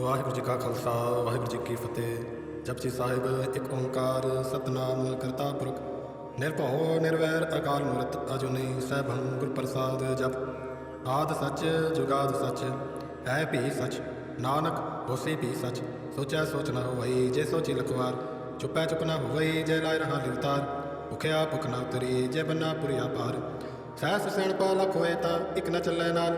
ਵਾਹਿਗੁਰੂ ਜੀ ਕਾ ਖਾਲਸਾ, ਵਾਹਿਗੁਰੂ ਜੀ ਕੀ ਫਤਿਹ। ਜਪਜੀ ਸਾਹਿਬ, ਇੱਕ ਓੰਕਾਰ, ਸਤਨਾਮ, ਕਰਤਾ ਪੁਰਖ। ਨਿਰਭਉ, ਨਿਰਵੈਰ, ਅਕਾਲ ਮੂਰਤ, ਅਜੂਨੀ ਸੈਭੰ ਗੁਰ ਪ੍ਰਸਾਦ ਜਪ। ਆਦ ਸੱਚ, ਜੁਗਾਦ ਸਚ, ਹੈ ਭੀ ਸਚ, ਨਾਨਕ, ਹੋਸੀ ਭੀ ਸਚ। ਸੋਚੈ ਸੋਚ ਨਾ ਹੋਵਈ, ਜੇ ਸੋਚੀ ਲਖਵਾਰ। ਚੁੱਪੈ ਚੁੱਪ ਨਾ ਹੋਵਈ, ਜੇ ਲਾਇ ਰਹਾ ਲਿਵਤਾਰ ਭੁਖਿਆ ਭੁਖ ਨਾ ਉਤਰੀ, ਜੇ ਬੰਨਾ ਪੁਰੀਆ ਪਾਰ ਸਹਿਸ ਸਿਆਣ ਪਾ ਲਖ ਹੋਏ ਤਾਂ ਇੱਕ ਨਾ ਚੱਲੇ ਨਾਲ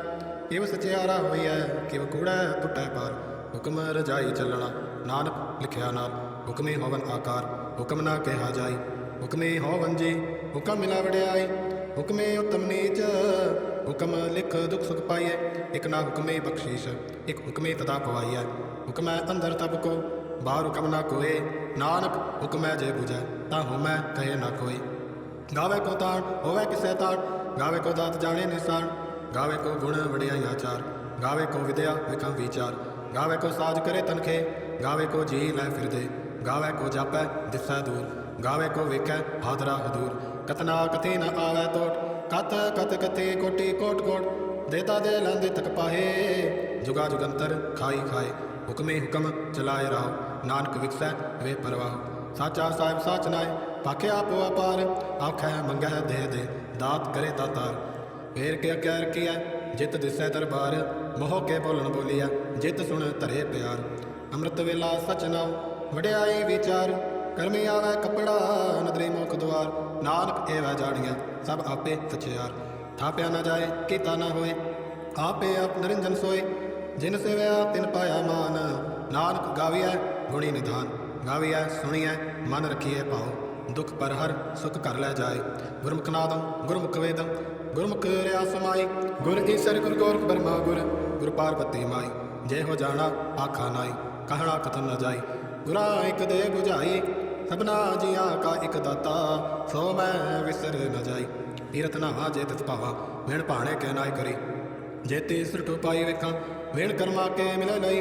ਕਿਵ ਸਚਿਆਰਾ ਹੋਈ ਐ ਕਿਵ ਕੂੜਾ ਟੁੱਟੈ ਪਾਰ। ਹੁਕਮ ਰਜਾਈ ਚੱਲਣਾ। ਨਾਨਕ ਲਿਖਿਆ ਨਾਲ, ਹੁਕਮੇ ਹੋਵਨ ਆਕਾਰ, ਹੁਕਮ ਨਾ ਕਿਹਾ ਜਾਈ। ਹੁਕਮੇ ਹੋਵਨ ਜੀ, ਹੁਕਮ ਮਿਲਾ ਵਡਿਆਈ। ਹੁਕਮੇ ਉਤਮ ਨੀਚ, ਹੁਕਮ ਲਿਖ ਦੁਖ ਸੁਖ ਪਾਈਐ। ਇਕ ਨਾ ਹੁਕਮੇ ਬਖਸ਼ੀਸ਼, ਇਕ ਹੁਕਮੇ ਤਦਾ ਪਵਾਈਐ। ਹੁਕਮੈ ਅੰਦਰ ਤਬ ਕੋ, ਬਾਹਰ ਹੁਕਮ ਨਾ ਕੋਏ। ਨਾਨਕ, ਹੁਕਮੈ ਜੇ 부ਜੈ ਤਾਂ ਹੁਮੈ ਕਹੇ ਨਾ ਕੋਈ। ਗਾਵੇ ਕੋ ਤਾਣ, ਹੋਵੇ ਕਿਸੈ ਤਾਣ। ਗਾਵੇ ਕੋ ਦਾਤ ਜਾਣੇ ਨਿਸਾਨ ਗਾਵੇ ਕੋ ਗੁਣ ਵੜਿਆ ਆਚਾਰ। ਗਾਵੇ ਕੋ ਵਿਦਿਆ ਵਿਖੰ ਵਿਚਾਰ। ਗਾਵੇ ਕੋ ਸਾਜ ਕਰੇ ਤਨਖੇ, ਗਾਵੇ ਕੋ ਜੀ ਲੈ ਫਿਰਦੇ, ਗਾਵੇ ਕੋ ਜਾਪੈ ਦਿਸੈ ਦੂਰ, ਗਾਵੇ ਕੋ ਵੇਖੈ ਹਾਦਰਾ ਹਦੂਰ। ਕਤਨਾ ਕਥੇ ਨ ਆਵੈ ਟੋਟ ਕਤ ਕਤ ਕਥੇ ਕੋਟੀ ਕੋਟ ਕੋਟ ਦੇਤਾ ਦੇ ਲੰਦੇ ਤਕ ਪਾਹੇ। ਜੁਗਾ ਜੁਗੰਤਰ ਖਾਈ ਖਾਏ, ਹੁਕਮੇ ਹੁਕਮ ਚਲਾਏ ਰਾਹ, ਨਾਨਕ ਵਿਕਸੈ ਵੇ ਪਰਵਾਹ। ਸਾਚਾ ਸਾਹਿਬ ਸਾਚ ਨਾਏ, ਪਾਖੇ ਆਪੋ ਅਪਾਰ, ਆਖੈ ਮੰਗੈ ਦੇ ਦੇ, ਦਾਤ ਕਰੇ ਦਾਤਾਰ ਫੇਰ ਕੇ ਅੱਗੇ ਰਖੀਐ ਜਿਤ ਦਿਸੈ ਦਰਬਾਰ ਮੋਹ ਕੇ ਬੋਲਣ ਬੋਲੀਐ ਜਿਤ ਸੁਣ ਧਰੇ ਪਿਆਰ। ਅੰਮ੍ਰਿਤ ਵੇਲਾ ਸਚ ਨਾਉ, ਵਡਿਆਈ ਵਿਚਾਰ। ਕਰਮੀ ਆਵੈ ਕਪੜਾ, ਨਦਰੀ ਮੁਖ ਦੁਆਰ। ਨਾਨਕ ਏਵੈ ਜਾਣੀਐ ਸਭ ਆਪੇ ਸਚਿਆਰ ਥਾਪਿਆ ਨਾ ਜਾਏ, ਕੀਤਾ ਨਾ ਹੋਏ, ਆਪੇ ਆਪ ਨਿਰੰਜਨ ਸੋਏ। ਜਿਨ ਸੇਵਿਆ, ਤਿਨ ਪਾਇਆ ਮਾਨ। ਨਾਨਕ ਗਾਵੀਐ, ਗੁਣੀ ਨਿਧਾਨ। ਗਾਵੀਐ, ਸੁਣੀਐ, ਮਨ ਰਖੀਐ ਭਾਉ। ਦੁਖ ਪਰ ਹਰ ਸੁਖ ਕਰ ਲੈ ਜਾਏ। ਗੁਰਮੁਖ ਨਾਦੰ, ਗੁਰਮੁਖ ਵੇਦੰ। ਗੁਰਮੁਖ ਰਿਆ ਸਮਾਈ। ਗੁਰ ਈਸਰ, ਗੁਰ ਗੋਰਖ ਬਰਮਾ, ਗੁਰ ਗੁਰ ਪਾਰਬਤੀ ਮਾਈ, ਜੇ ਹੋ ਜਾਣਾ ਆਖਾ ਨਾਈ, ਕਹਿਣਾ ਕਥਨ ਨ ਜਾਈ। ਗੁਰਾ ਇਕ ਦੇ 부ਝਾਈ ਸਭਨਾ ਜੀਆਂ ਕਾ ਇਕ ਦਾਤਾ, ਸੋ ਮੈਂ ਵਿਸਰ ਨ ਜਾਈ। ਤੀਰਥ ਨਾਵਾ ਜੇ ਤਿਸ ਭਾਵਾ, ਵਿਣ ਭਾਣੇ ਕਹਿ ਨਾਇ ਕਰੀ। ਜੇ ਤੇ ਸਿਰਟੋ ਵੇਖਾਂ, ਵੇਣ ਕਰਮਾ ਕੇ ਮਿਲੇ ਲਈ।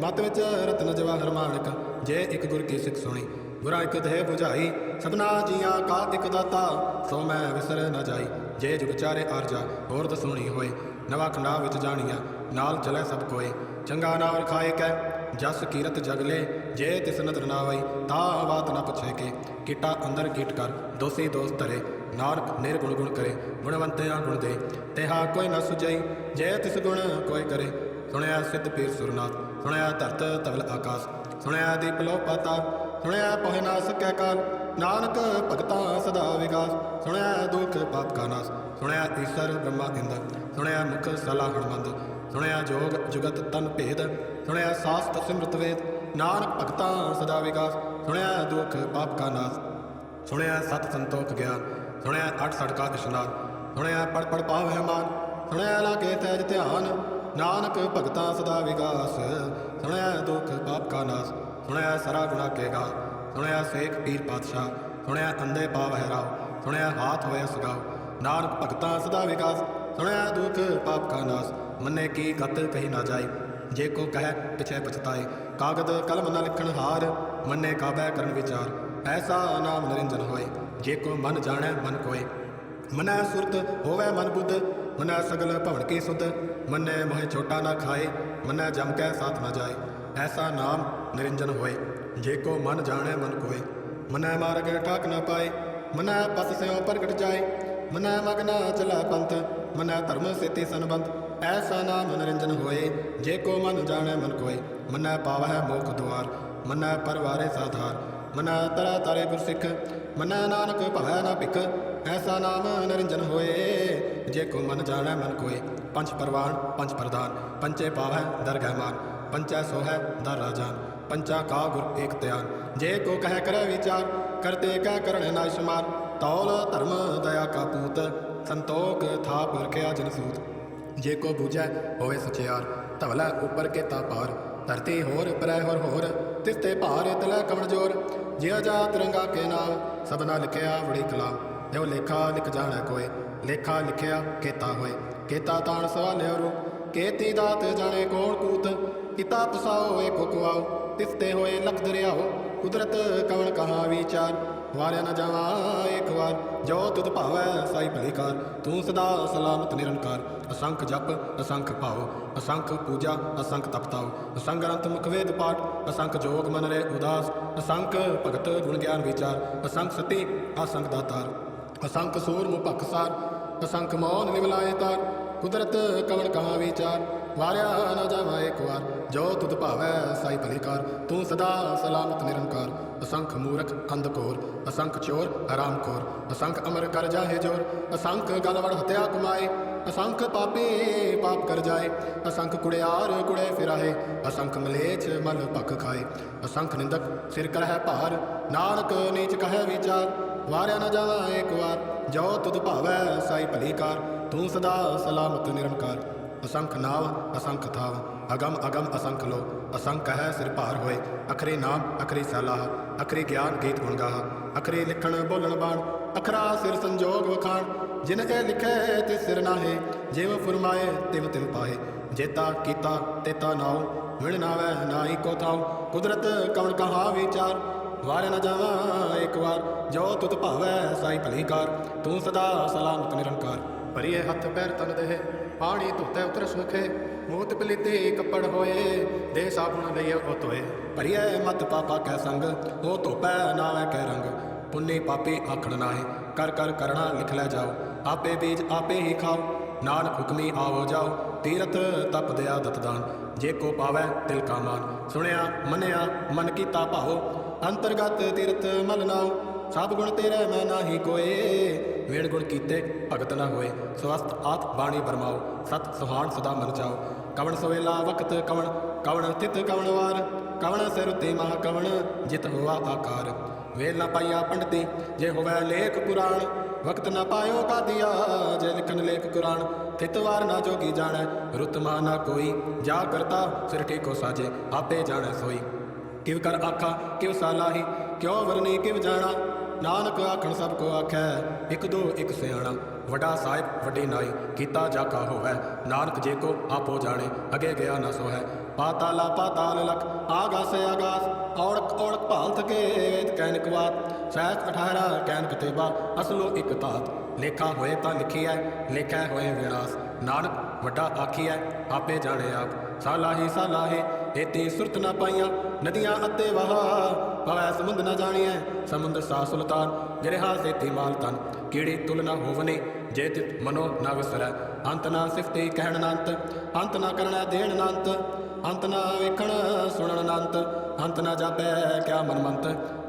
ਮਤ ਵਿੱਚ ਰਤਨ ਜਵਾਹਰ ਮਾਨਕ ਜੇ ਇੱਕ ਗੁਰ ਕੀ ਸਿੱਖ ਸੁਣੀ। ਗੁਰਾ ਇਕ ਦੇ 부ਝਾਈ ਸਭਨਾ ਜੀਆਂ ਕਾ ਇਕ ਦਾਤਾ, ਸੋ ਮੈਂ ਵਿਸਰ ਨ ਜਾਈ। ਜੇ ਜੁਗ ਚਾਰੇ ਆਰਜਾ, ਹੋਰ ਦਸੂਣੀ ਹੋਏ। ਨਵਾ ਖੰਡਾ ਵਿੱਚ ਜਾਣੀਆਂ, ਨਾਲ ਚਲੇ ਸਭ ਕੋਏ। ਚੰਗਾ ਨਾ ਰਖਾਏ ਕੈ, ਜਸ ਕੀਰਤ ਜਗਲੇ ਜੇ ਤਿਸ ਨਦਰ ਨਾ ਆਈ ਤਾਂ ਬਾਤ ਨਾ ਪੁੱਛੇ ਕੇ। ਕੀਟਾ ਅੰਦਰ ਕੀਟ ਕਰ, ਦੋਸੀ ਦੋਸਤ ਤਰੇ ਨਾਨਕ ਨਿਰਗੁਣ ਗੁਣ ਕਰੇ, ਗੁਣਵੰਤਿਆਂ ਗੁਣ ਦੇ। ਤੇਹਾ ਕੋਈ ਨਾ ਸੁਝਈ, ਜੇ ਤਿਸ ਗੁਣ ਕੋਈ ਕਰੇ। ਸੁਣਿਆ ਸਿੱਧ ਪੀਰ ਸੁਰਨਾਥ, ਸੁਣਿਆ ਧਰਤ ਤਵਲ ਆਕਾਸ। ਸੁਣਿਆ ਦੀਪ ਲੋ ਪਾਤਾ ਸੁਣਿਆ ਪਹੁ ਨਾ ਸਕੈ ਕਾਲ। ਨਾਨਕ ਭਗਤਾਂ ਸਦਾ ਵਿਗਾਸ, ਸੁਣਿਆ ਦੁਖ ਪਾਪ ਕਾ ਨਾਸ। ਸੁਣਿਆ ਈਸ਼ਰ ਬ੍ਰਹਮਾ ਇੰਦ ਸੁਣਿਆ ਮੁਖ ਸਲਾ ਹਣਮੰਦ ਸੁਣਿਆ ਜੋਗ ਜੁਗਤ ਤਨ ਭੇਦ, ਸੁਣਿਆ ਸਾਸਤ ਸਿਮਰਤ ਵੇਦ, ਨਾਨਕ ਭਗਤਾਂ ਸਦਾ ਵਿਗਾਸ, ਸੁਣਿਆ ਦੁਖ ਪਾਪ ਕਾ ਨਾਸ, ਸੁਣਿਆ ਸਤ ਸੰਤੋਖ ਗਿਆਨ, ਸੁਣਿਆ ਅਠ ਸੜਕਾ ਇਸ਼ਨਾਨ ਸੁਣਿਆ ਪੜ ਪੜ ਪਾਵਹਿ ਮਾਨ, ਸੁਣਿਆ ਲਾਗੇ ਤੈਜ ਧਿਆਨ, ਨਾਨਕ ਭਗਤਾਂ ਸਦਾ ਵਿਗਾਸ, ਸੁਣਿਆ ਦੁਖ ਪਾਪ ਕਾ ਨਾਸ, ਸੁਣਿਆ ਸਰਾ ਗੁਣਾ ਕੇ ਗਾ ਸੁਣਿਆ ਸੇਖ ਪੀਰ ਪਾਤਸ਼ਾਹ, ਸੁਣਿਆ ਅੰਦੇ ਪਾਵਹਿ ਰਾਵ ਸੁਣਿਆ ਹਾਥ ਹੋਇਆ ਸਗਾਉ ਨਾਨਕ ਭਗਤਾਂ ਸਦਾ ਵਿਗਾਸ ਸੁਣਿਆ ਦੁਖ ਪਾਪ ਕਾ ਨਾਸ, ਮੰਨੇ ਕੀ ਗਤ ਕਹੀ ਨਾ ਜਾਏ। ਜੇ ਕੋ ਕਹਿ, ਪਿਛੇ ਪਛਤਾਏ। ਕਾਗਦ ਕਲਮ ਨਾ ਲਿਖਣ ਹਾਰ, ਮੰਨੇ ਕਾਬੈ ਕਰਨ ਵਿਚਾਰ। ਐਸਾ ਨਾਮ ਨਿਰੰਜਨ ਹੋਏ, ਜੇ ਕੋ ਮਨ ਜਾਣੈ ਮਨ ਕੋਏ। ਮਨੈ ਸੁਰਤ ਹੋਵੇ ਮਨ ਬੁੱਧ, ਮਨੈ ਸਗਲ ਭਵਨ ਕੀ ਸੁਧ। ਮੰਨੈ ਮੋਹਿ ਛੋਟਾ ਨਾ ਖਾਏ, ਮਨੈ ਜਮ ਕੈ ਸਾਥ ਨਾ ਜਾਏ। ਐਸਾ ਨਾਮ ਨਿਰੰਜਨ ਹੋਏ, ਜੇ ਕੋ ਮਨ ਜਾਣੈ ਮਨ ਕੋਏ। ਮਨੈ ਮਾਰਗ ਠਾਕ ਨਾ ਪਾਏ, ਮਨੈ ਪਸ ਸਿਓ ਪ੍ਰਗਟ ਜਾਏ। ਮਨੈ ਮਗਨਾ ਚਲਾ ਪੰਥ, ਮਨੈ ਧਰਮ ਸੇਤੀ ਸੰਬੰਧ। ਐਸਾ ਨਾਮ ਨਿਰੰਜਨ ਹੋਏ, ਜੇ ਕੋ ਮਨ ਜਾਣੈ ਮਨ ਕੋਏ। ਮਨੈ ਪਾਵਹਿ ਮੋਖ ਦੁਆਰ, ਮਨੈ ਪਰਵਾਰੇ ਸਾਧਾਰ। ਮਨੈ ਤਰਾ ਤਾਰੇ ਗੁਰਸਿੱਖ, ਮਨੈ ਨਾਨਕ ਭਵੈ ਨਾ ਭਿਖ। ਐਸਾ ਨਾਮ ਨਿਰੰਜਨ ਹੋਏ, ਜੇ ਕੋ ਮਨ ਜਾਣੈ ਮਨ ਕੋਏ। ਪੰਜ ਪਰਵਾਨ, ਪੰਜ ਪ੍ਰਧਾਨ ਪੰਚੇ ਪਾਵੈ ਦਰਗਹਿ ਮਾਨ। ਪੰਚੈ ਸੋਹੈ ਦਰ ਰਾਜਾਨ ਪੰਚਾ ਕਾ ਗੁਰ ਏਕ ਧਿਆਨ। ਜੇ ਕੋ ਕਹਿ ਕਰੈ ਵਿਚਾਰ, ਕਰਤੇ ਕੈ ਕਰਣ ਨਾ ਇਸ਼ਮਾਰ ਤੌਲ ਧਰਮ ਦਇਆ ਕਾ ਪੂਤ, ਸੰਤੋਖ ਥਾਪ ਰਖਿਆ ਜਨ ਸੂਤ। ਜੇ ਕੋ ਬੂਝੈ, ਹੋਵੇ ਸਚਿਆਰ, ਧਵਲਾ ਉੱਪਰ ਕੇ ਤਾ ਧਰਤੀ ਹੋਰ ਪਰੈ ਹੋਰ ਹੋਰ, ਤਿਸ ਤੇ ਭਾਰ ਤਲੈ ਕਵਣ ਜੋਰ। ਜਿਉ ਜਾ ਤਿਰੰਗਾ ਕੇ ਨਾਮ ਸਭਨਾ ਲਿਖਿਆ ਬੜੀ ਕਲਾਮ ਜੋ ਲੇਖਾ ਲਿਖ ਜਾਣੈ ਕੋਏ, ਲੇਖਾ ਲਿਖਿਆ ਕੇਤਾ ਹੋਏ। ਕੇਤਾ ਤਾਣ ਸਵਾਲਿਓ ਰੂ ਕੇਤੀ ਦਾਤ ਜਾਣੇ ਕੋਣ ਕੂਤ। ਪਿਤਾ ਪਸਾਓ ਏਕੋ ਕੁਆਓ ਤਿਸ ਤੇ ਹੋਏ ਲਖ ਦਰਿਆਓ ਕੁਦਰਤ ਕਵਣ ਕਹਾ ਵਿਚਾਰ। ਵਾਰਿਆ ਨਾ ਜਾਵਾਂ ਇੱਕ ਵਾਰ। ਜੋ ਤੁਧ ਭਾਵੈ ਸਾਈ ਭਰੀਕਾਰ ਤੂੰ ਸਦਾ ਸਲਾਮਤ ਨਿਰੰਕਾਰ। ਅਸੰਖ ਜਪ, ਅਸੰਖ ਭਾਵ ਅਸੰਖ ਪੂਜਾ, ਅਸੰਖ ਤਪਤਾਵ ਅਸੰਖ ਗ੍ਰੰਥ ਮੁਖ ਵੇਦ ਪਾਠ, ਅਸੰਖ ਜੋਗ ਮਨ ਰੇ ਉਦਾਸ। ਅਸੰਖ ਭਗਤ ਗੁਣ ਗਿਆਨ ਵਿਚਾਰ, ਅਸੰਖ ਸਤੀ ਅਸੰਖ ਦਾਤਾਰ ਅਸੰਖ ਸੂਰ ਮੁ ਭਖਸਾਰ ਅਸੰਖ ਮੌਨ ਨਿਵਲਾਏ ਤਾਰ। ਕੁਦਰਤ ਕਵਣ ਕਹਾ ਵਿਚਾਰ। ਵਾਰਿਆ ਨਾ ਜਾਵਾ ਇੱਕ ਵਾਰ, ਜੋ ਤੁਧ ਭਾਵੈ ਸਾਈ ਭਲੀ ਕਾਰ ਤੂੰ ਸਦਾ ਸਲਾਮਤ ਨਿਰੰਕਾਰ। ਅਸੰਖ ਮੂਰਖ ਅੰਧਕੋਰ ਅਸੰਖ ਚੋਰ ਹਰਾਮ ਖੋਰ। ਅਸੰਖ ਅਮਰ ਕਰ ਜਾਹੇ ਜੋਰ, ਅਸੰਖ ਗਲਵੜ ਹਤਿਆ ਕਮਾਏ। ਅਸੰਖ ਪਾਪੇ ਪਾਪ ਕਰ ਜਾਏ, ਅਸੰਖ ਕੁੜਿਆਰ ਕੁੜੇ ਫਿਰਾਏ। ਅਸੰਖ ਮਲੇਚ ਮਲ ਭਖ ਖਾਏ। ਅਸੰਖ ਨਿੰਦਕ ਸਿਰ ਕਰਹਿ ਭਾਰ, ਨਾਨਕ ਨੀਚ ਕਹੈ ਵਿਚਾਰ। ਵਾਰਿਆ ਨਾ ਜਾਵਾ ਇੱਕ ਵਾਰ, ਜੋ ਤੁਧ ਭਾਵੈ ਸਾਈ ਭਲੀ ਕਾਰ ਤੂੰ ਸਦਾ ਸਲਾਮਤ ਨਿਰੰਕਾਰ। ਅਸੰਖ ਨਾਵ, ਅਸੰਖ ਥਾਵ, ਅਗਮ ਅਗਮ ਅਸੰਖ ਲੋ ਅਸੰਖ ਹੈ ਸਿਰ ਭਾਰ ਹੋਏ, ਅਖਰੇ ਨਾਮ, ਅਖਰੇ ਸਲਾਹ, ਅਖਰੇ ਗਿਆਨ ਗੀਤ ਗੁਣ ਗਾਹ, ਅਖਰੇ ਲਿਖਣ ਬੋਲਣ ਬਾਣ, ਅਖਰਾ ਸਿਰ ਸੰਜੋਗ ਵਖਾਣ, ਜਿਨ ਇਹ ਲਿਖੇ ਤੇ ਸਿਰ ਨਾਹੇ, ਜਿਵ ਫਰਮਾਏ ਤਿਵ ਤਿਵ ਪਾਏ ਜੇਤਾ ਕੀਤਾ ਤੇਤਾ ਨਾਉ, ਮਿਲ ਨਾਵੈ ਨਾਹੀ ਕੋ ਥਾਉ, ਕੁਦਰਤ ਕਵਣ ਕਹਾ ਵਿਚਾਰ, ਵਾਰ ਨਾ ਜਾਵਾਂ ਇੱਕ ਵਾਰ, ਜੋ ਤੁਤ ਭਾਵੈ ਸਾਈ ਭਲੀ ਕਾਰ, ਤੂੰ ਸਦਾ ਸਲਾਮਤ ਨਿਰੰਕਾਰ, ਭਰੀਏ ਹੱਥ ਪੈਰ ਤਨ ਦੇਹ ਪਾਣੀ ਧੁੱਤੇ ਉਤਰ ਸੁਖੇ, ਮੂਤ ਪਲੀਤੀ ਕੱਪੜ ਹੋਏ, ਦੇ ਸਾਬੁਨ ਲਈਏ ਉਹ ਧੋਏ। ਭਰੀਏ ਮਤ ਪਾਪਾ ਕੈ ਸੰਗ, ਉਹ ਧੋਪੈ ਨਾਵੇਂ ਕੈ ਰੰਗ। ਪੁੰਨੀ ਪਾਪੀ ਆਖਣ ਨਾਹੀ, ਕਰ ਕਰ ਕਰਣਾ ਲਿਖ ਲੈ ਜਾਓ। ਆਪੇ ਬੀਜ ਆਪੇ ਹੀ ਖਾਓ ਨਾਲ ਹੁਕਮੀ ਆਵੋ ਜਾਓ। ਤੀਰਥ ਤਪ ਦਿਆ ਦਤਦਾਨ ਜੇ ਕੋ ਪਾਵੈ ਤਿਲ ਕਾ ਮਾਨ। ਸੁਣਿਆ, ਮੰਨਿਆ, ਮਨ ਕੀਤਾ ਭਾਉ ਅੰਤਰਗਤ ਤੀਰਥ ਮਲ ਨਾਉ। ਸਭ ਗੁਣ ਤੇਰੇ ਮੈਂ ਨਾਹੀ ਕੋਏ ਵੇੜ ਗੁਣ ਕੀਤੇ, ਭਗਤ ਨਾ ਹੋਏ। ਸਵਸਤ ਆਤ ਬਾਣੀ ਬਰਮਾਓ, ਸਤ ਸੁਹਾਣ ਸਦਾ ਮਨ ਜਾਓ। ਕਵਣ ਸਵੇਲਾ ਵਕਤ ਕਵਣ ਕਵਣ ਤਿਤ ਕਵਣ ਵਾਰ। ਕਵਣ ਸਿਰ ਤੇ ਮਹਾ ਕਵਣ, ਜਿਤ ਹੋਆ ਆਕਾਰ। ਵੇਲ ਨਾ ਪਾਈਆ ਪੰਡਤੀ, ਜੇ ਹੋਵੇ ਲੇਖ ਪੁਰਾਣ ਵਕਤ ਨਾ ਪਾਇਓ ਕਾਦੀਆ, ਜੇ ਲਿਖਨ ਲੇਖ ਕੁਰਾਨ। ਤਿਤ ਵਾਰ ਨਾ ਜੋਗੀ ਜਾਣੈ, ਰੁਤ ਮਾ ਨਾ ਕੋਈ। ਜਾ ਕਰਤਾ ਸਿਰ ਠੀਕੋ ਸਾਜੇ, ਆਪੇ ਜਾਣੈ ਸੋਈ। ਕਿਵ ਕਰ ਆਖਾ, ਕਿਵ ਸਾਲਾਹੀ ਕਿਉ ਵਰਨੀ ਕਿਵ ਜਾਣਾ। ਨਾਨਕ ਆਖਣ ਸਭ ਕੋ ਆਖੈ, ਇੱਕ ਦੋ, ਇੱਕ ਸਿਆਣਾ, ਵੱਡਾ ਸਾਹਿਬ, ਵੱਡੀ ਨਾਈ, ਕੀਤਾ ਜਾ ਕਾ ਹੋਵੈ, ਨਾਨਕ ਜੇ ਕੋ ਆਪੋ ਜਾਣੇ, ਅਗੇ ਗਿਆ ਨਾ ਸੋ ਹੈ ਪਾਤਾਲਾ ਪਾਤਾਲ ਲਖ, ਆਗਾਸ ਆਗਾਸ, ਔੜਕ ਔੜਕ ਭਾਲ ਥਕੇ ਵੇਦ ਕੈਨਕ ਬਾਤ ਸਹਿਤ 18 ਕੈਨ ਕਤੇਬਾ ਅਸਲੋ ਇਕ ਧਾਤ। ਲੇਖਾ ਹੋਏ ਤਾਂ ਲਿਖੀਐ, ਲੇਖੈ ਹੋਏ ਵਿਨਾਸ਼ ਨਾਨਕ, ਵੱਡਾ ਆਖੀਐ, ਆਪੇ ਜਾਣੇ ਆਪ। ਸਾਲਾਹੀ, ਸਾਲਾਹੇ, ਏਤੀ ਸੁਰਤ ਨਾ ਪਾਈਆਂ, ਨਦੀਆਂ ਅਤੇ ਵਹਾ ਪਵੈ ਸਮੁੰਦ ਨਾ ਜਾਣੀਐ ਸਮੁੰਦ ਸਾ ਸੁਲਤਾਨ ਗਿਰਹਾ ਸੇਤੀ ਮਾਲ ਤਨ ਕੀੜੀ ਤੁਲ ਨਾ ਹੋਵਨੇ, ਜੇ ਤਿਤ ਮਨੋ ਨਾ ਵਿਸਰੈ। ਅੰਤ ਨਾ ਸਿਫਤੇ ਕਹਿਣ ਨਾ ਅੰਤ ਨਾ ਕਰਣਾ ਦੇਣ ਨਾ ਅੰਤ ਨਾ ਵੇਖਣ ਸੁਣਨ ਨਾ ਅੰਤ ਨਾ ਜਾਪੈ ਕਿਆ ਮਨ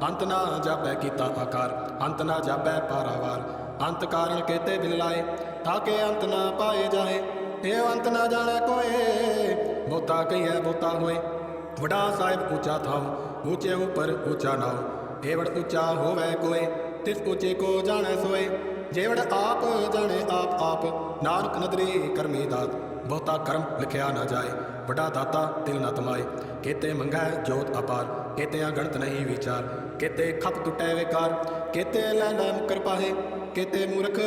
ਅੰਤ ਨਾ ਜਾਪੈ ਕੀਤਾ ਆਕਾਰ, ਅੰਤ ਨਾ ਜਾਪੈ ਪਾਰਾਵਾਰ। ਅੰਤ ਕਾਰਨ ਕੇਤੇ ਬਿਲ ਲਾਏ ਤਾਂ ਕਿ ਅੰਤ ਨਾ ਪਾਏ ਜਾਏ ਇਹ ਅੰਤ ਨਾ ਜਾਣੈ ਕੋਏ ਬੋਤਾ ਕਹੀਐ ਬੋਤਾ ਹੋਏ। ਵਡਾ ਸਾਹਿਬ ਉੱਚਾ ਥਾਉ ਉੱਚੇ ਉੱਪਰ ਉੱਚਾ ਨਾਉ ਏਵੜ ਉੱਚਾ ਹੋਵੇ ਕੋਏ, ਤਿਸ ਉੱਚੇ ਕੋ ਜਾਣੈ ਸੋਏ। ਜੇਵੜ ਆਪ ਜਾਣੇ ਆਪ ਆਪ, ਨਾਨਕ ਨਦਰੀ ਕਰਮੀ ਦਾਤ। ਬਹੁਤਾ ਕਰਮ ਲਿਖਿਆ ਨਾ ਜਾਏ, ਵੱਡਾ ਦਾਤਾ ਦਿਲ ਨਾ ਤਮਾਏ। ਕੇਤੇ ਮੰਗੈ ਜੋਤ ਅਪਾਰ ਕੇਤੇ ਅਗਣਤ ਨਹੀਂ ਵਿਚਾਰ। ਕੇਤੇ ਖਪ ਟੁੱਟੈ ਵਿਕਾਰ, ਕੇਤੇ ਲੈ ਲੈ ਮੁਕਰ ਪਾਹੇ ਕੇਤੇ ਮੂਰਖ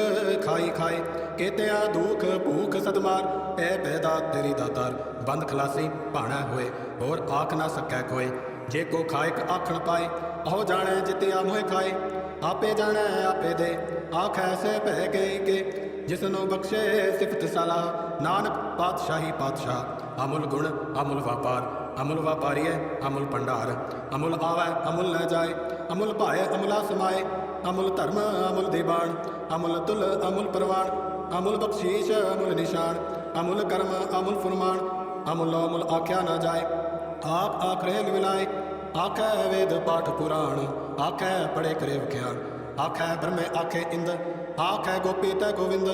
ਖਾਈ ਖਾਏ ਕੇਤੇ ਆ ਦੁਖ ਭੂਖ ਸਦਮਾਰ ਐ ਪੈਦਾ ਤੇਰੀ ਦਾਤਾਰ, ਬੰਦ ਖਲਾਸੀ ਭਾਣਾ ਹੋਏ, ਹੋਰ ਆਖ ਨਾ ਸਕੈ ਕੋਏ। ਜੇ ਕੋ ਖਾਇਕ ਆਖਣ ਪਾਏ ਆਹੋ ਜਾਣੈ ਜਿਤਿਆ ਮੋਹਿ ਖਾਏ। ਆਪੇ ਜਾਣੈ, ਆਪੇ ਦੇ, ਆਖ ਐਸੇ ਭੈ ਗਈ ਕੇ। ਜਿਸ ਨੂੰ ਬਖਸ਼ੇ ਸਿਫਤ ਸਲਾ, ਨਾਨਕ ਪਾਤਸ਼ਾਹੀ ਪਾਤਸ਼ਾਹ। ਅਮੁਲ ਗੁਣ, ਅਮੁਲ ਵਪਾਰ, ਅਮੁਲ ਵਪਾਰੀਏ ਅਮੁਲ ਭੰਡਾਰ। ਅਮੁਲ ਆਵੈ, ਅਮੁਲ ਲੈ ਜਾਏ, ਅਮੁਲ ਭਾਏ, ਅਮੁਲਾ ਸਮਾਏ ਅਮੁਲ ਧਰਮ, ਅਮੁਲ ਦੀਬਾਨ ਅਮੁਲ ਤੁਲ, ਅਮੁਲ ਪ੍ਰਵਾਨ ਅਮੁਲ ਬਖਸ਼ੀਸ਼, ਅਮੁਲ ਨਿਸ਼ਾਨ। ਅਮੁਲ ਕਰਮ, ਅਮੁਲ ਫਰਮਾਨ। ਅਮੁਲ ਅਮੁਲ ਆਖਿਆ ਨਾ ਜਾਏ। ਆਖ ਆਖਰੇ ਲਿਵਲਾਏ ਆਖੈ ਵੇਦ ਪਾਠ ਪੁਰਾਣ, ਆਖੈ ਪੜੇ ਕਰੇ ਵਿਖਿਆਨ ਆਖੈ ਬ੍ਰਹਮੇ ਆਖੈ ਇੰਦ, ਆਖੈ ਗੋਪੀ ਤੈ ਗੋਵਿੰਦ।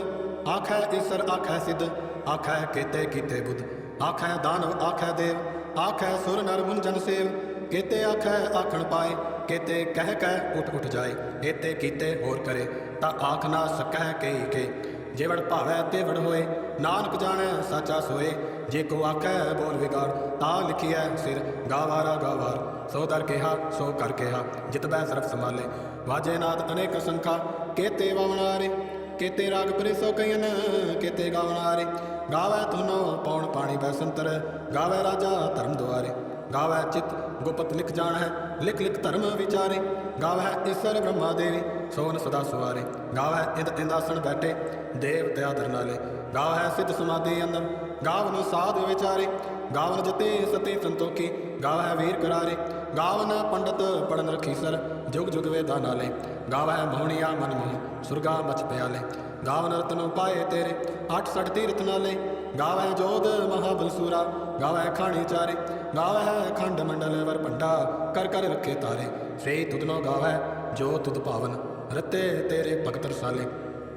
ਆਖੈ ਈਸਰ ਆਖੈ ਸਿੱਧ, ਆਖੈ ਕੀਤੇ ਕੀਤੇ ਬੁੱਧ। ਆਖੈ ਦਾਨਵ ਆਖੈ ਦੇਵ, ਆਖੈ ਸੁਰ ਨਰ ਮੁਨ ਜਨ ਸੇਵ। ਕੀਤੇ ਆਖੈ ਆਖਣ ਪਾਏ, ਕੀਤੇ ਕਹਿ ਕਹਿ ਉਠ ਉਠ ਜਾਏ। ਏਤੇ ਕੀਤੇ ਹੋਰ ਕਰੇ, ਤਾਂ ਆਖ ਨਾ ਸਕੈ ਕਈ ਕੇ। ਜੇਵੜ ਭਾਵੈ ਤੇਵੜ ਹੋਏ, ਨਾਨਕ ਜਾਣੈ ਸਾਚਾ ਸੋਏ। ਜੇ ਕੋ ਆਖੈ ਬੋਲ ਵਿਗਾੜ, ਤਾ ਲਿਖੀਐ ਸਿਰ, ਗਾਵਾਰਾ ਗਾਵਾਰ। ਸੋ ਦਰ ਕਿਹਾ, ਸੋ ਕਰ ਕਿਹਾ ਜਿਤਬੈ ਸਰਬ ਸੰਭਾਲੇ। ਵਾਜੇ ਨਾਦ ਅਨੇਕ ਸੰਖਾ ਕੇਤੇ ਵਵਣਾਰੇ ਕੇਤੇ ਰਾਗ ਪਰੇ ਸੋ ਕਈਨ ਕੇਤੇ ਗਾਵਣਾਰੇ ਗਾਵੇ ਤੁਨੋ ਪੌਣ ਪਾਣੀ ਬੈ ਸੰਤਰ, ਗਾਵੇ ਰਾਜਾ ਧਰਮ ਦੁਆਰੇ। ਗਾਵੈ ਚਿਤ ਗੁਪਤ ਲਿਖ ਜਾਣ ਹੈ ਲਿਖ ਲਿਖ ਧਰਮ ਵਿਚਾਰੇ। ਗਾਵੈ ਈਸ਼ਰ ਬ੍ਰਹਮਾ ਦੇਵੀ, ਸੋਨ ਸਦਾ ਸੁਆਰੇ। ਗਾਵੈ ਇੰਦ ਇੰਦਾਸਣ ਬੈਠੇ, ਦੇਵ ਦਇਆ ਦਰ ਨਾਲੇ ਗਾਵੈ ਸਿੱਧ ਸਮਾਧੀ ਅੰਦਰ ਗਾਵਨ ਸਾਧ ਵਿਚਾਰੇ, ਗਾਵਨ ਜਤੇ ਸਤੇ ਸੰਤੋਖੀ, ਗਾਵੈ ਵੀਰ ਕਰਾਰੇ, ਗਾਵਨ ਪੰਡਤ ਪੜਨ ਰਖੀ ਸਰ, ਜੁਗ ਜੁਗ ਵੇਦਾ ਨਾਲੇ, ਗਾਵੈ ਮੋਹਣੀਆ ਮਨ ਮੋਹ, ਸੁਰਗਾ ਮਚ ਪਿਆਲੇ। ਗਾਵਨ ਰਤਨ ਪਾਏ ਤੇਰੇ, ਅੱਠ ਸਠ ਤੀਰਥ ਨਾਲੇ, ਗਾਵੈ ਜੋਧ ਮਹਾਬਲ ਸੂਰਾ ਗਾਵੈ ਖਾਣੀ ਚਾਰੇ, ਗਾਵੈ ਖੰਡ ਮੰਡਲ ਵਰ ਭੰਡਾ, ਕਰ ਕਰ ਰੱਖੇ ਤਾਰੇ। ਸੇ ਤੁਧਨੋ ਗਾਵੈ ਜੋ ਤੁਧ ਭਾਵਨ ਰਤੇ ਤੇਰੇ ਭਗਤ ਰਸਾਲੇ।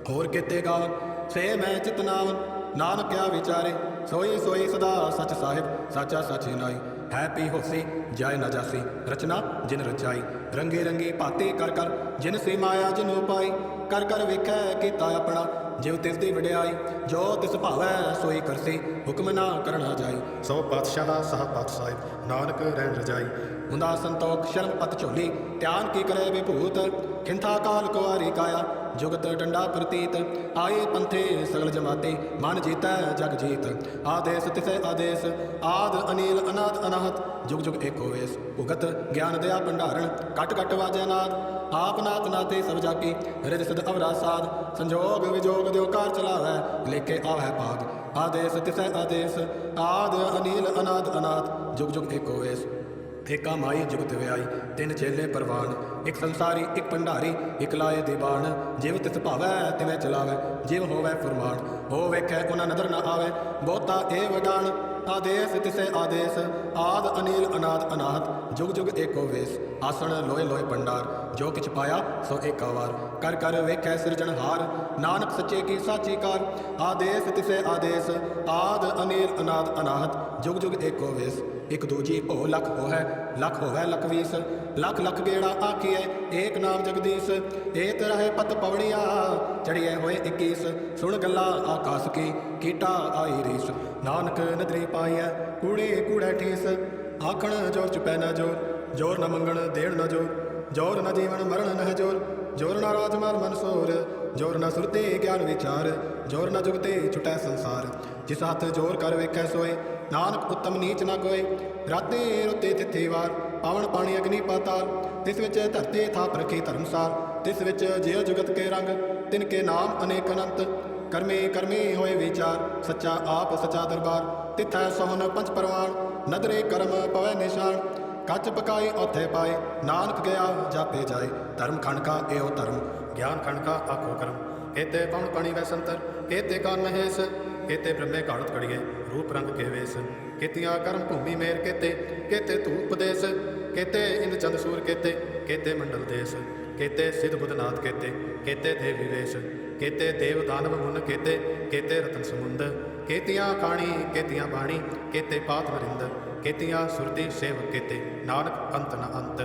ਹੋਰ ਕਿਤੇ ਗਾਵਨ, ਸੇ ਮੈਂ ਚਿਤਨਾਵਨ ਨਾਨਕਿਆ ਵਿਚਾਰੇ, ਸੋਈ ਸੋਈ ਸਦਾ ਸਚ ਸਾਹਿਬ, ਸਾਚਾ ਸਚ ਨਾਈ। ਹੈ ਪੀ ਹੋਸੀ, ਜਾਇ ਨਾ ਜਾਸੀ, ਰਚਨਾ ਜਿਨ ਰਚਾਈ। ਰੰਗੇ ਰੰਗੇ ਭਾਤੀ ਕਰ ਕਰ, ਜਿਨ ਸੇ ਮਾਇਆ ਜਿਨ ਉਪਾਈ। ਕਰ ਕਰ ਵੇਖੈ ਕੀਤਾ ਆਪਣਾ ਜਿਵ ਤਿਸ ਦੀ ਵਡਿਆਈ। ਜੋ ਤਿਸ ਭਾਵੈ ਸੋਈ ਕਰਸੀ, ਹੁਕਮ ਨਾ ਕਰਨਾ ਜਾਈ। ਸੋ ਪਾਤਸ਼ਾਹ ਸਹ ਪਾਤ ਸਾਹਿਬ, ਨਾਨਕ ਰਹਿਣ ਰਜਾਈ। ਹੁੰਦਾ ਸੰਤੋਖ ਸ਼ਰਮ ਪਤ ਝੋਲੀ, ਧਿਆਨ ਕੀ ਕਰੇ ਵਿਭੂਤ? ਖਿੰਥਾ ਕਾਲ ਕੁਆਰੀ ਕਾਇਆ, ਜੁਗਤ ਡੰਡਾ ਪ੍ਰਤੀਤ। ਆਏ ਪੰਥੇ ਸਗਲ ਜਮਾਤੇ, ਮਨ ਜੀਤੈ ਜਗ ਜੀਤ। ਆਦੇਸ ਤਿਸੈ ਆਦੇਸ, ਆਦ ਅਨੀਲ ਅਨਾਦ ਅਨਾਹਤ। ਜੁਗ ਜੁਗ ਏਕੋ ਵੇਸ ਭੁਗਤ ਗਿਆਨ ਦਇਆ ਭੰਡਾਰਨ ਕਟ ਕਟ ਵਾਜੈ ਨਾਦ, ਆਪ ਨਾਤ ਨਾਤੇ ਸਭ ਜਾਕੀ ਰਿਦ ਸਿਧ ਅਵਰਾ ਸਾਧ, ਸੰਜੋਗ ਵਿਜੋਗ ਦਿਓ ਕਾਰ ਚਲਾਵੈ ਲੇਕੇ ਆਵੈ ਭਾਗ ਆਦੇਸ ਤਿਸੈ ਆਦੇਸ, ਆਦ ਅਨੀਲ ਅਨਾਦ ਅਨਾਥ ਜੁਗ ਜੁਗ ਏਕੋ ਵੇਸ ਏਕਾ ਮਾਈ ਜੁਗਤ ਵਿਆਈ, ਤਿੰਨ ਚੇਲੇ ਪਰਵਾਨ, ਇੱਕ ਸੰਸਾਰੀ, ਇੱਕ ਭੰਡਾਰੀ, ਇੱਕ ਲਾਏ ਦੀਵਾਨ। ਜਿਵ ਤਿਸ ਭਾਵੈ, ਤਿਵੇਂ ਚਲਾਵੈ, ਜਿਵ ਹੋਵੈ ਫਰਮਾਨ। ਹੋ ਵੇਖੈ ਉਹਨਾਂ ਨਦਰ ਨਾ ਆਵੈ, ਬਹੁਤਾ ਏ ਵਡਾਨ, ਆਦੇਸ ਤਿਸੈ ਆਦੇਸ। ਆਦ ਅਨੀਲ, ਅਨਾਦ, ਅਨਾਹਤ, ਜੁਗ ਜੁਗ ਏਕੋ ਵੇਸ। ਆਸਣ ਲੋਏ ਲੋਏ ਭੰਡਾਰ, ਜੋ ਕਿਛ ਪਾਇਆ, ਸੋ ਏਕਾ ਵਾਰ ਕਰ ਕਰ ਵੇਖੈ ਸਿਰਜਣਹਾਰ ਨਾਨਕ ਸੱਚੇ ਕੀ ਸਾਚੀ ਕਾਰ। ਆਦੇਸ ਤਿਸੈ ਆਦੇਸ, ਆਦ ਅਨੀਲ, ਅਨਾਦ, ਅਨਾਹਤ, ਜੁਗ ਜੁਗ ਏਕੋ ਵੇਸ। ਇਕ ਦੂਜੀ ਭੋ ਲਖ ਹੋਇ ਲਖ ਹੋਵੈ ਲਖ ਵੀਸ ਲਖ ਲਖ ਗੇੜਾ ਆਖੀਐ, ਏਕ ਨਾਮ ਜਗਦੀਸ਼, ਏਤ ਰਹੇ ਪਤ ਪਵਣੀਆ ਚੜੀਏ ਹੋਏ 21 ਸੁਣ ਗੱਲਾਂ ਆਕਾਸ ਕੀ, ਕੀਟਾ ਆਈ ਰੀਸ। ਨਾਨਕ ਨਦਰੀ ਪਾਈਐ, ਕੂੜੇ ਕੂੜਾ ਠੀਸ, ਆਖਣ ਜੋਰ ਚੁਪੈ ਨਾ ਜੋਰ ਜੋਰ ਨਾ ਮੰਗਣ ਦੇਣ ਨਾ ਜੋਰ ਜੋਰ ਨਾ ਜੀਵਨ ਮਰਨ ਨਹਿ ਜੋਰ ਜੋਰ ਨਾ ਰਾਜਮਾਲ ਮਨਸੂਰ ਜੋਰ ਨਾ ਸੁਰਤੇ ਗਿਆਨ ਵਿਚਾਰ, ਜੋਰ ਨਾ ਜੁਗਤੇ ਛੁਟੈ ਸੰਸਾਰ। ਜਿਸ ਹੱਥ ਜੋਰ ਕਰ ਵੇਖੈ ਸੋਏ ਨਾਨਕ ਉਤਮ ਨੀਚ ਨਾ ਕੋਏ ਰਾਤੇ ਰੁੱਤੇ ਤਿੱਥੇ ਵਾਰ, ਪਾਵਨ ਪਾਣੀ ਅਗਨੀ ਪਾਤਾਲ। ਤਿਸ ਵਿੱਚ ਧਰਤੇ ਥਾਪ ਰਖੀ ਧਰਮਸਾਰ ਤਿਸ ਵਿੱਚ ਜਿਉ ਜੁਗਤ ਕੇ ਰੰਗ, ਤਿਨ ਕੇ ਨਾਮ ਅਨੇਕ ਅਨੰਤ। ਕਰਮੇ ਕਰਮੇ ਹੋਏ ਵਿਚਾਰ, ਸੱਚਾ ਆਪ ਸੱਚਾ ਦਰਬਾਰ। ਤਿਥੈ ਸੋਹਨ ਪੰਜ ਪਰਵਾਨ ਨਦਰੇ ਕਰਮ ਪਵੈ ਨਿਸ਼ਾਨ। ਕੱਚ ਪਕਾਈ ਉਥੇ ਪਾਏ, ਨਾਨਕ ਗਿਆ ਜਾਪੇ ਜਾਏ। ਧਰਮ ਖੰਡ ਕਾ ਏਓ ਧਰਮ, ਗਿਆਨ ਖੰਡ ਕਾ ਆਖੋ ਕਰਮ। ਕੇਤੇ ਪਵਨ ਪਣੀ ਵੈ ਸੰਤਰ ਕੇਤੇ ਕਾਨ ਮਹੇਸ਼ ਕੇਤੇ ਬ੍ਰਹਮੇ ਘਾੜਤ ਕੜੀਏ ਰੂਪ ਰੰਗ ਕੇ ਵੇਸ ਕੀਤੀਆਂ ਕਰਮ ਭੂਮੀ ਮੇਰ ਕੇਤੇ ਕੇਤੇ ਧੂਪ ਦੇਸ ਕੇਤੇ ਇੰਦ ਚੰਦ ਸੂਰ ਕੇਤੇ ਕੇਤੇ ਮੰਡਲ ਦੇਸ ਕੇਤੇ ਸਿਧ ਬੁੱਧਨਾਥ ਕੇਤੇ ਕੇਤੇ ਦੇਵ ਵਿਵੇਸ਼। ਕੇਤੇ ਦੇਵ ਦਾਨਵ ਮੁਨ ਕੇਤੇ ਕੇਤੇ ਰਤਨ ਸਮੁੰਦ। ਕੇਤੀਆਂ ਖਾਣੀ ਕੇਤੀਆਂ ਬਾਣੀ, ਕੇਤੇ ਪਾਤ ਵਰਿੰਦ। ਕੇਤੀਆਂ ਸੁਰਤੀ ਸੇਵਕ ਕੇਤੇ, ਨਾਨਕ ਅੰਤ ਨ ਅੰਤ।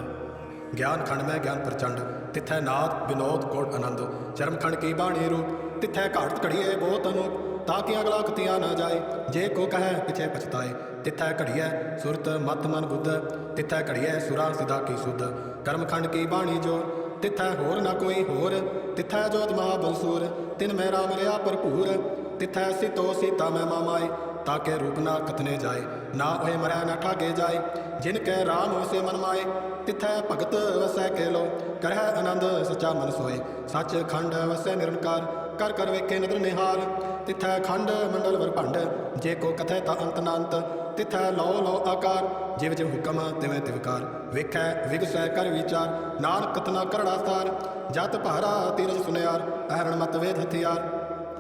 ਗਿਆਨ ਖੰਡ ਮੈਂ ਗਿਆਨ ਪ੍ਰਚੰਡ, ਤਿੱਥੈ ਨਾਦ ਵਿਨੋਦ ਕੋਟ ਆਨੰਦ। ਚਰਮ ਖੰਡ ਕੀ ਬਾਣੀ ਰੂਪ, ਤਿੱਥੈ ਘਾੜਤ ਘੜੀਏ ਬਹੁਤ ਅਨੂਪ। ਤਾਂ ਕਿ ਅਗਲਾ ਕਤੀਆ ਨਾ ਜਾਏ। ਜੇ ਕੋ ਕਹੈ, ਪਿਛੇ ਪਛਤਾਏ। ਤਿੱਥੈ ਘੜੀਐ, ਸੁਰਤ ਮਤ ਮਨ ਬੁੱਧ। ਤਿੱਥੈ ਘੜੀਐ, ਸੁਰਾ ਸਿਧਾ ਕੀ ਸੁਧ। ਕਰਮ ਖੰਡ ਕੀ ਬਾਣੀ ਜੋ ਤਿੱਥੈ ਹੋਰ ਨਾ ਕੋਈ ਹੋਰ। ਤਿੱਥੈ ਜੋਤ ਮਹਾ ਸੂਰ। ਤਿਨ ਮੈਂ ਰਾਮ ਰਿਆ ਭਰਪੂਰ। ਤਿੱਥੈ ਸਿਤੋ ਸੀਤਾ ਮੈਂ ਮਾਮਾਏ। ਤਾਕੇ ਰੂਪ ਨਾ ਕਥਨੇ ਜਾਏ। ਨਾ ਹੋਏ ਮਰੈ ਨਾ ਠਾਗੇ ਜਾਏ। ਜਿਨ ਕੈ ਰਾਮ ਵਸੇ ਮਨ ਮਾਏ। ਤਿਥੈ ਭਗਤ ਵਸੈ ਕੇ ਲੋ ਕਰਹਿ ਆਨੰਦ ਸਚਾ ਮਨ ਸੋਏ। ਸੱਚ ਖੰਡ ਵਸੈ ਨਿਰੰਕਾਰ। ਕਰ ਕਰ ਵੇਖੇ ਨਦਰ ਨਿਹਾਲ, ਤਿਥੈ ਖੰਡ ਮੰਡਲ ਵਰ ਭੰਡ, ਜੇ ਕੋ ਕਥੈ ਤਾ ਅੰਤ ਨਾ ਤਿਥੈ ਲੋ ਲੋ ਆਕਾਰ, ਜਿਵ ਜਿਵ ਹੁਕਮ ਤਿਵੇਂ ਤਿਵਕਾਰ ਵੇਖੈ, ਵਿਗਸੈ ਕਰ ਵਿਚਾਰ, ਨਾਨਕ ਕਤਨਾ ਕਰੜਾ ਸਾਰ, ਜਤ ਭਾਰਾ ਤੀਰਜ ਸੁਨਿਆਰ, ਅਹਰਣ ਮਤ ਵੇਦ ਹਥਿਆਰ।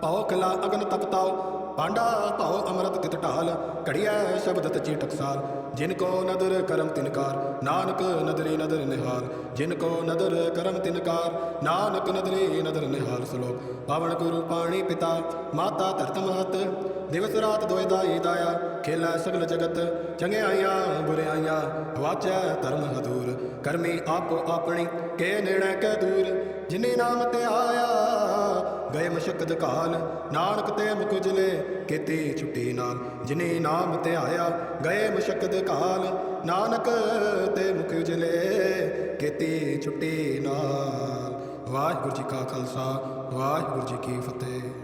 ਭਉ ਕਲਾ ਅਗਨ ਤਪਤਾਉ ਪਾਂਡਾ ਭਾਉ ਅੰਮ੍ਰਿਤ ਤਿਤ ਢਾਲ, ਘੜੀਐ ਸ਼ਬਦ ਤਚੀ ਟਕਸਾਲ। ਜਿਨ ਕੋ ਨਦਰ ਕਰਮ ਤਿਨਕਾਰ ਨਾਨਕ ਨਦਰੀ ਨਦਰ ਨਿਹਾਲ ਜਿਨ ਕੋ ਨਦਰ ਕਰਮ ਤਿਨਕਾਰ ਨਾਨਕ ਨਦਰੀ ਨਦਰ ਨਿਹਾਲ ਸਲੋਕ, ਪਾਵਨ ਗੁਰੂ ਪਾਣੀ ਪਿਤਾ, ਮਾਤਾ ਧਰਤ ਮਹਤ। ਦਿਵਸ ਰਾਤ ਦੋਇ ਦਾਈ ਦਾਇਆ, ਖੇਲਾ ਸਗਲ ਜਗਤ। ਚੰਗਿਆਈਆਂ, ਬੁਰਿਆਈਆਂ, ਵਾਚੈ ਧਰਮ ਹਦੂਰ। ਕਰਮੀ ਆਪੋ ਆਪਣੀ, ਕੇ ਨੇੜੇ ਕੈ ਦੂਰ। ਜਿਨੇ ਨਾਮ ਤੇ ਆਇਆ ਗਏ ਕਾਲ ਨਾਨਕ ਤੇ ਮੁਖ ਉਜਲੇ ਕੀਤੀ ਛੁੱਟੀ ਨਾਲ ਜਿਨੇ ਨਾਮ ਤੇ ਆਇਆ ਗਏ ਮਸ਼ਕਦ ਕਾਲ ਨਾਨਕ ਤੇ ਮੁਖ ਉਜਲੇ ਕੀਤੀ ਛੁੱਟੀ ਨਾਲ। ਵਾਹਿਗੁਰੂ ਜੀ ਕਾ ਖਾਲਸਾ, ਵਾਹਿਗੁਰੂ ਜੀ ਕੀ ਫਤਿਹ।